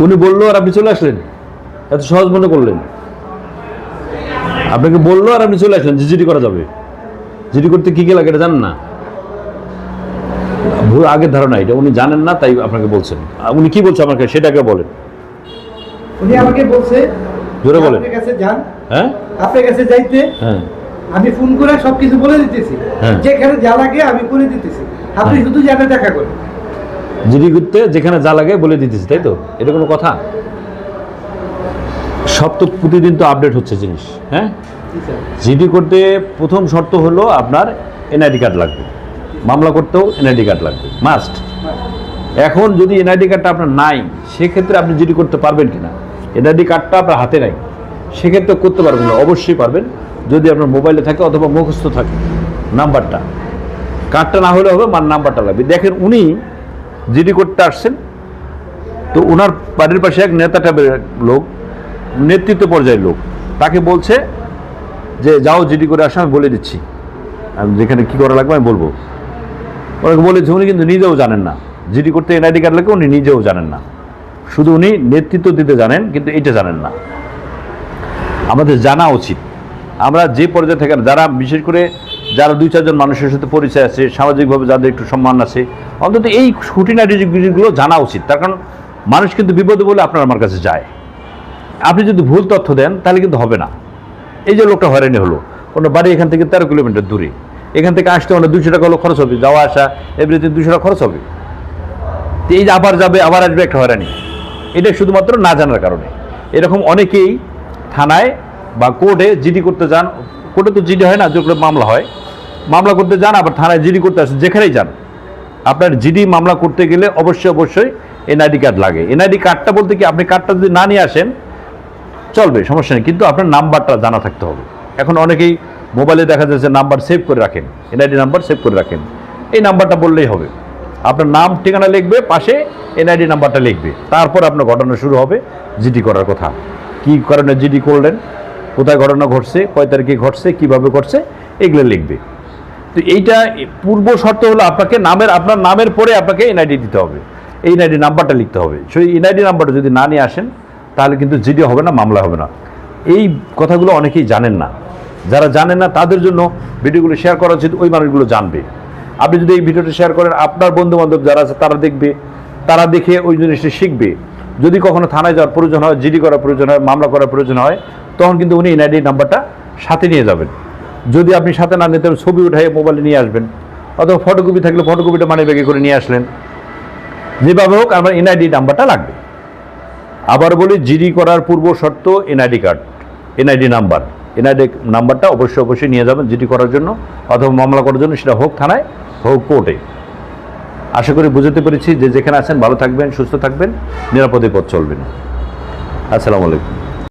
উনি বলল আর আপনি চলে আসলেন? এত সহজ মনে করলেন। আপনাকে বলল আর আপনি চলে আসলেন জিডি করা যাবে। জিডি করতে কি কি লাগে এটা জানেন না? ভুল আগের ধারণা এটা উনি জানেন না তাই আপনাকে বলছেন। উনি কি বলছে আমাকে সেটাকে বলেন। উনি আমাকে বলছে জোরে বলেন। আপনার কাছে যান। হ্যাঁ? আপনার কাছে যাইতে হ্যাঁ। আমি ফোন করে সবকিছু বলে দিতেছি। হ্যাঁ। যেখানে যা লাগে আমি করে দিতেছি। আপনি হ্যাঁ। শুধু জানে দেখা করেন জিডি করতে যেখানে যা লাগে বলে দিতেছি তাই তো? এটা কোনো কথা? সব তো প্রতিদিন তো আপডেট হচ্ছে জিনিস হ্যাঁ? জিডি করতে প্রথম শর্ত হলো আপনার এনআইডি কার্ড লাগবে। মামলা করতেও এনআইডি কার্ড লাগবে মাস্ট এখন যদি এনআইডি কার্ডটা আপনার নাই সেক্ষেত্রে আপনি জিডি করতে পারবেন কিনা? এনআইডি কার্ডটা আপনার হাতে নাই সেক্ষেত্রে করতে পারবেন না অবশ্যই পারবেন। যদি আপনার মোবাইলে থাকে অথবা মুখস্থ থাকে নাম্বারটা। কার্ডটা না হলে হবে মার নাম্বারটা লাগবে। দেখেন উনি জিডি করতে আসছেন। তো ওনার বাড়ির পাশে এক নেতা টাইপের লোক, নেতৃত্ব পর্যায়ের লোক, তাকে বলছে যে, যাও জিডি করে আসো, আমি বলে দিচ্ছি। আমি যেখানে কী করা লাগবে আমি বলব। ওনাকে বলেছে, উনি কিন্তু নিজেও জানেন না। জিডি করতে এনআইডি কার্ড লাগে উনি নিজেও জানেন না। শুধু উনি নেতৃত্ব দিতে জানেন, কিন্তু এটা জানেন না। আমাদের জানা উচিত আমরা যে পর্যায়ে থেকে যারা, বিশেষ করে যারা দুই, চারজন মানুষের সাথে পরিচয় আছে, সামাজিকভাবে যাদের একটু সম্মান আছে, অন্তত এই খুঁটিনাটি জিনিসগুলো জানা উচিত। তার কারণ মানুষ কিন্তু বিপদে বলে আপনার আমার কাছে যায়। আপনি যদি ভুল তথ্য দেন, তাহলে কিন্তু হবে না। এই যে লোকটা হয়রানি হলো ওনার বাড়ি এখান থেকে তেরো কিলোমিটার দূরে। এখান থেকে আসতে ওনার দুশো টাকা হলো খরচ হবে, যাওয়া আসা এভরিথিং দুশো টাকা খরচ হবে। তো এই যে আবার যাবে, আবার আসবে, একটা হয়রানি। এটা শুধুমাত্র না জানার কারণে। এরকম অনেকেই থানায় বা কোর্টে জিডি করতে যান, কোর্টে তো জিডি হয় না যেগুলো মামলা হয়। মামলা করতে যান, আবার থানায় জিডি করতে আসেন, যেখানেই যান। আপনার জিডি মামলা করতে গেলে অবশ্যই অবশ্যই এনআইডি কার্ড লাগে। এনআইডি কার্ডটা বলতে কি, আপনি কার্ডটা যদি না নিয়ে আসেন, চলবে, সমস্যা নেই। কিন্তু আপনার নাম্বারটা জানা থাকতে হবে। এখন অনেকেই মোবাইলে দেখা যাচ্ছে নাম্বার সেভ করে রাখেন, এনআইডি নাম্বার সেভ করে রাখেন। এই নাম্বারটা বললেই হবে। আপনার নাম, ঠিকানা লিখবে, পাশে এনআইডি নাম্বারটা লিখবে। তারপর আপনার ঘটনা শুরু হবে, জিডি করার কথা। কী কারণে জিডি করলেন? কোথায় ঘটনা ঘটছে, কয় তারিখে ঘটছে, কীভাবে ঘটছে, এগুলো লিখবে। তো এইটা পূর্ব শর্ত হলো আপনাকে নামের, আপনার নামের পরে আপনাকে এনআইডি দিতে হবে। এই এনআইডি নাম্বারটা লিখতে হবে। সেই এনআইডি নাম্বারটা যদি না নিয়ে আসেন, তাহলে কিন্তু জিডি হবে না, মামলা হবে না। এই কথাগুলো অনেকেই জানেন না। যারা জানেন না, তাদের জন্য ভিডিওগুলো শেয়ার করা উচিত, ওই মানুষগুলো জানবে। আপনি যদি এই ভিডিওটা শেয়ার করেন, আপনার বন্ধু বান্ধব যারা আছে, তারা দেখবে, তারা দেখে ওই জিনিসটা শিখবে। যদি কখনো থানায় যাওয়ার প্রয়োজন হয়, জিডি করার প্রয়োজন হয়, মামলা করার প্রয়োজন হয় তখন কিন্তু উনি এনআইডি নাম্বারটা সাথে নিয়ে যাবেন। যদি আপনি সাথে না নিতে ছবি উঠাই মোবাইলে নিয়ে আসবেন। অথবা ফটোকপি থাকলে ফটোকপিটা মানে ব্যাগে করে নিয়ে আসলেন। যেভাবে হোক, আমার এনআইডি নাম্বারটা লাগবে। আবার বলি, জিডি করার পূর্ব শর্ত NID card, NID number. NID নাম্বারটা অবশ্যই অবশ্যই নিয়ে যাবেন জিডি করার জন্য, অথবা মামলা করার জন্য, সেটা হোক থানায়, হোক কোর্টে। আশা করি বুঝতে পেরেছি যে যেখানে আছেন, ভালো থাকবেন, সুস্থ থাকবেন, নিরাপদে পথ চলবেন। আসসালামু আলাইকুম।